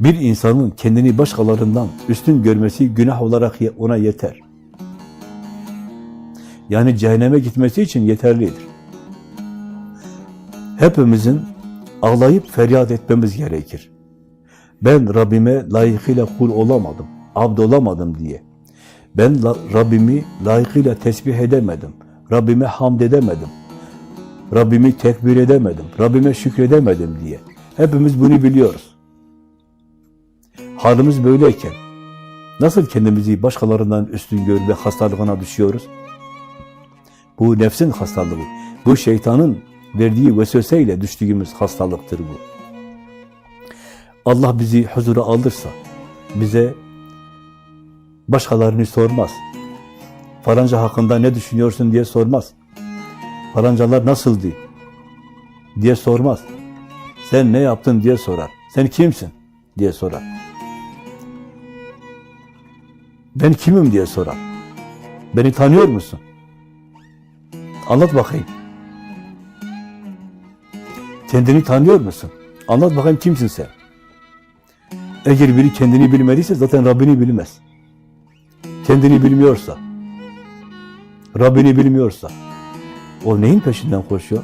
Bir insanın kendini başkalarından üstün görmesi günah olarak ona yeter. Yani cehenneme gitmesi için yeterlidir. Hepimizin ağlayıp feryat etmemiz gerekir. Ben Rabbime layıkıyla kul olamadım, abd olamadım diye. Ben Rabbimi layıkıyla tesbih edemedim. Rabbime hamd edemedim. Rabbimi tekbir edemedim. Rabbime şükredemedim diye. Hepimiz bunu biliyoruz. Halimiz böyleyken nasıl kendimizi başkalarından üstün görme hastalığına düşüyoruz? Bu nefsin hastalığı. Bu şeytanın verdiği vesveseyle düştüğümüz hastalıktır bu. Allah bizi huzura alırsa bize başkalarını sormaz. Falanca hakkında ne düşünüyorsun diye sormaz. Falancalar nasıldı diye sormaz. Sen ne yaptın diye sorar. Sen kimsin diye sorar. Ben kimim diye sorar. Beni tanıyor musun? Anlat bakayım. Kendini tanıyor musun? Anlat bakayım kimsin sen? Eğer biri kendini bilmediyse zaten Rabbini bilmez. Kendini bilmiyorsa, Rabbini bilmiyorsa, o neyin peşinden koşuyor?